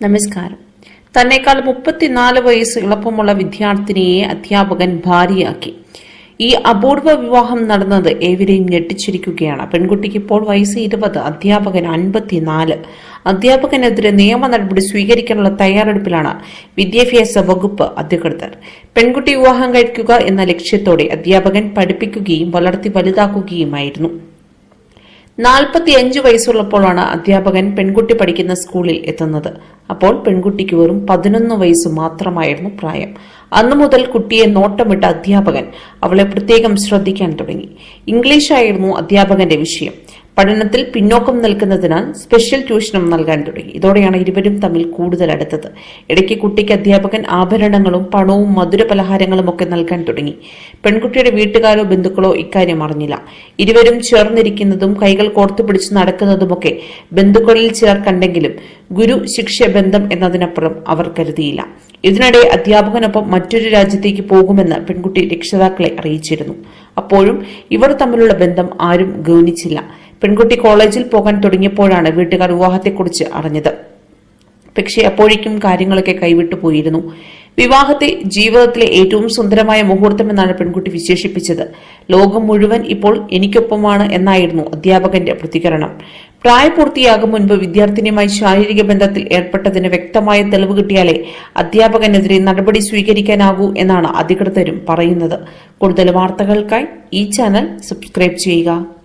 നമസ്കാരം. തന്നെക്കാൾ മുപ്പത്തിനാല് വയസ്സ് എളുപ്പമുള്ള വിദ്യാർത്ഥിനിയെ അധ്യാപകൻ ഭാര്യയാക്കി. ഈ അപൂർവ വിവാഹം നടന്നത് ഏവരെയും ഞെട്ടിച്ചിരിക്കുകയാണ്. പെൺകുട്ടിക്ക് ഇപ്പോൾ വയസ്സ് ഇരുപത് അധ്യാപകൻ അൻപത്തിനാല്. അധ്യാപകനെതിരെ നിയമ നടപടി സ്വീകരിക്കാനുള്ള തയ്യാറെടുപ്പിലാണ് വിദ്യാഭ്യാസ വകുപ്പ് അധികൃതർ. പെൺകുട്ടി വിവാഹം കഴിക്കുക എന്ന ലക്ഷ്യത്തോടെ അധ്യാപകൻ പഠിപ്പിക്കുകയും വളർത്തി വലുതാക്കുകയുമായിരുന്നു. നാൽപ്പത്തിയഞ്ച് വയസ്സുള്ളപ്പോഴാണ് അധ്യാപകൻ പെൺകുട്ടി പഠിക്കുന്ന സ്കൂളിൽ എത്തുന്നത്. അപ്പോൾ പെൺകുട്ടിക്ക് വെറും പതിനൊന്ന് വയസ്സ് മാത്രമായിരുന്നു പ്രായം. അന്നു മുതൽ കുട്ടിയെ നോട്ടമിട്ട അധ്യാപകൻ അവളെ പ്രത്യേകം ശ്രദ്ധിക്കാൻ തുടങ്ങി. ഇംഗ്ലീഷായിരുന്നു അധ്യാപകന്റെ വിഷയം. പഠനത്തിൽ പിന്നോക്കം നിൽക്കുന്നതിനാൽ സ്പെഷ്യൽ ട്യൂഷനും നൽകാൻ തുടങ്ങി. ഇതോടെയാണ് ഇരുവരും തമ്മിൽ കൂടുതൽ അടുത്തത്. ഇടയ്ക്ക് കുട്ടിക്ക് അധ്യാപകൻ ആഭരണങ്ങളും പണവും മധുര പലഹാരങ്ങളും ഒക്കെ നൽകാൻ തുടങ്ങി. പെൺകുട്ടിയുടെ വീട്ടുകാരോ ബന്ധുക്കളോ ഇക്കാര്യം അറിഞ്ഞില്ല. ഇരുവരും ചേർന്നിരിക്കുന്നതും കൈകൾ കോർത്തു പിടിച്ച് നടക്കുന്നതുമൊക്കെ ബന്ധുക്കളിൽ ചേർ കണ്ടെങ്കിലും ഗുരു ശിക്ഷ ബന്ധം എന്നതിനപ്പുറം അവർ കരുതിയില്ല. ഇതിനിടെ അധ്യാപകനൊപ്പം മറ്റൊരു രാജ്യത്തേക്ക് പോകുമെന്ന് പെൺകുട്ടി രക്ഷിതാക്കളെ അറിയിച്ചിരുന്നു. അപ്പോഴും ഇവർ തമ്മിലുള്ള ബന്ധം ആരും ഗൗനിച്ചില്ല. പെൺകുട്ടി കോളേജിൽ പോകാൻ തുടങ്ങിയപ്പോഴാണ് വീട്ടുകാർ വിവാഹത്തെക്കുറിച്ച് അറിഞ്ഞത്. പക്ഷേ അപ്പോഴേക്കും കാര്യങ്ങളൊക്കെ കൈവിട്ടു പോയിരുന്നു. വിവാഹത്തെ ജീവിതത്തിലെ ഏറ്റവും സുന്ദരമായ മുഹൂർത്തമെന്നാണ് പെൺകുട്ടി വിശേഷിപ്പിച്ചത്. ലോകം മുഴുവൻ ഇപ്പോൾ എനിക്കൊപ്പമാണ് എന്നായിരുന്നു അധ്യാപകന്റെ പ്രതികരണം. പ്രായപൂർത്തിയാകും മുൻപ് വിദ്യാർത്ഥിനിയുമായി ശാരീരിക ബന്ധത്തിൽ ഏർപ്പെട്ടതിന് വ്യക്തമായ തെളിവ് കിട്ടിയാലേ അധ്യാപകനെതിരെ നടപടി സ്വീകരിക്കാനാകൂ എന്നാണ് അധികൃതരും പറയുന്നത്. കൂടുതൽ വാർത്തകൾക്കായി ഈ ചാനൽ സബ്സ്ക്രൈബ് ചെയ്യുക.